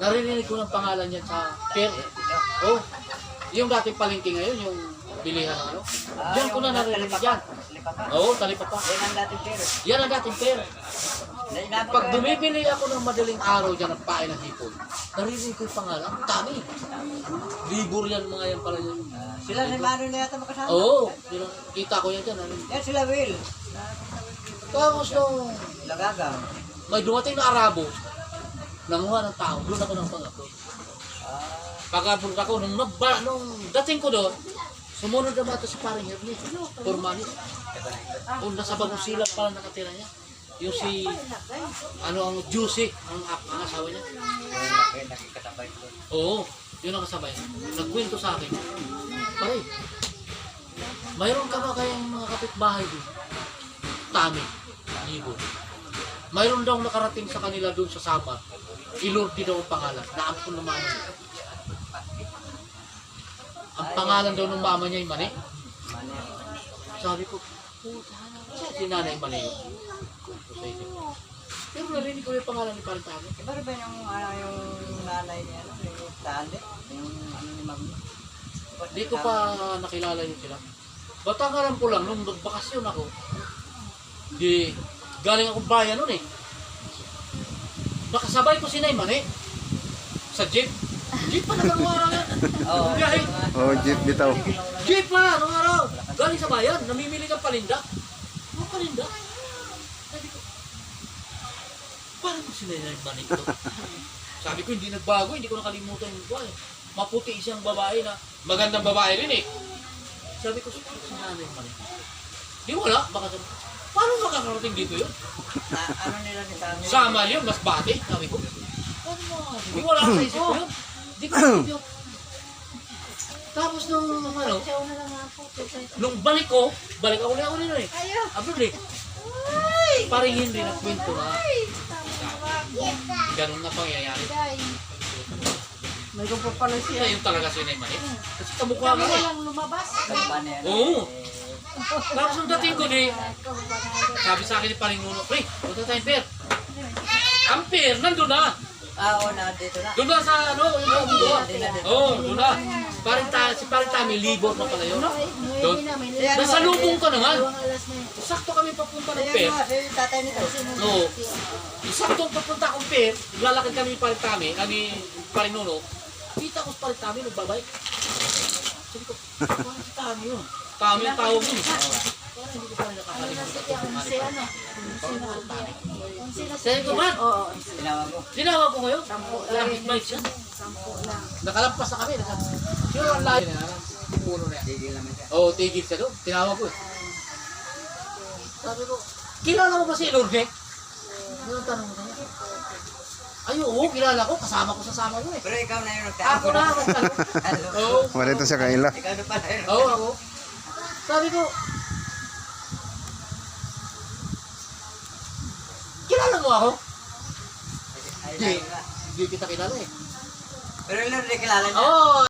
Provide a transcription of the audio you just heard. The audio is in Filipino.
Naririnig ko ng pangalan niya sa Per. Oh, yung dating palengke ngayon, yung bilihan ano. Diyan ko na naririnig yan. Oo, talipa pa. Yan ang dating pero. Yan ang dating Per. Pag bumibili ako ng madaling araw dyan ng pain ng hipon, naririnig ko yung pangalan. Ang dami. Libur yan mga yan pala yun. Ah, Sila ni Mano na yata makasama. Oo, ang- kita ko yan dyan. narinig. Yan sila Will. Tapos nung Lagagang. may dumating na Arabo, nanguha ng tao, doon ako ng pang-upload. Ah, Pag-upload ako, nung, nagba, nung dating ko doon, sumunod naman ito si paring Hermes, Formanis. Kung nasa bagong silang pala nakatira niya. Yung si, ano ang Juicy, ang, ang asawa niya. Oo, yun ang kasabay. Nagkwento sa akin. Pare, mayroon ka ba kayang mga kapitbahay doon? Tami, libo. Mayroon daw nakarating sa kanila doon sa Saba. Ilordi daw ang pangalan. Naampun ng mama niya. Ang pangalan daw ng mama niya ay Mani. Sabi ko, puta, saan si nanay Mani yun? Pero narinig ko yung pangalan ni Parang Tami. Iba rin ba yung, ano, yung nanay niya, ano, yung tande? Yung ano ni Mami? Di ko pa nakilala yun sila. Batangaran ko lang, nung nagbakasyon ako, di, galing akong bayan nun eh. Nakasabay ko si Nayman eh. Sa jeep. Jeep pa naman nung araw yan. Oo. Oh, jeep bitaw. Jeep pa nung araw. Galing sa bayan, namimili ng palinda. Ano palinda? Sabi ko, parang si Nayman ito. Sabi ko, hindi nagbago, hindi ko nakalimutan yung buhay. Maputi isang babae na magandang babae rin eh. Sabi ko, si nanay ito. Di wala, baka sabi, paano makakarating dito yun? Na, ano nila ni? Sama yun, mas bati. Sabi ko, paano makakarating? Di wala sa isip ko yun. Di ko isip yun. Tapos nung ano, nung balik ko, balik ako na ako rin eh. Abroad eh. Parang hindi na kwento na. Ganun na pangyayari. May pa pala siya. Kaya yun talaga si Neymar eh. Kasi kamukha mo eh. Walang lumabas. Kalba na yan. Oo. Eh, Tapos nung dating ko ni, sabi sa akin ni Paring Nuno, Pre, punta tayong Per. Ang Per, nandun na. Ah, oo na, dito na. Doon na sa ano, yung mga buwa. Hindi na dito. Oo, doon na. Paring ta, si Paring Tami, libor na pala yun. Doon. Nasa lubong ka naman. Sakto kami papunta ng nga, yung tatay nito. Oo. Sakto papunta akong Per, lalakad kami ni Paring Tami, ani Paring Nuno. Kita ko si Paring Tami, nagbabay. Sabi ko, parang si Tami yun. Tami ang tawag yun. Parang hindi ko man, Oo. Mo. Tinawag ko ngayon. Sampo lang. Traffic bike siya. Sampo lang. Nakalampas na kami. Sure, ang ang Puno na yan. Tigil naman siya. Oo, oh, tigil siya doon. Tinawag ko eh. Sabi ko, kilala mo ba si Lorde? Yun ang tanong ko. Ay, oo, kilala ko. Kasama ko sa sama ko eh. Pero ikaw na yung Ako na, ako na. Oo, Wala ito siya kaila. Ikaw na pala yun. oo, ako. Sabi ko, kilala mo ako? Hindi. Hindi kita kilala eh. Pero yun, hindi kilala niya. Oo,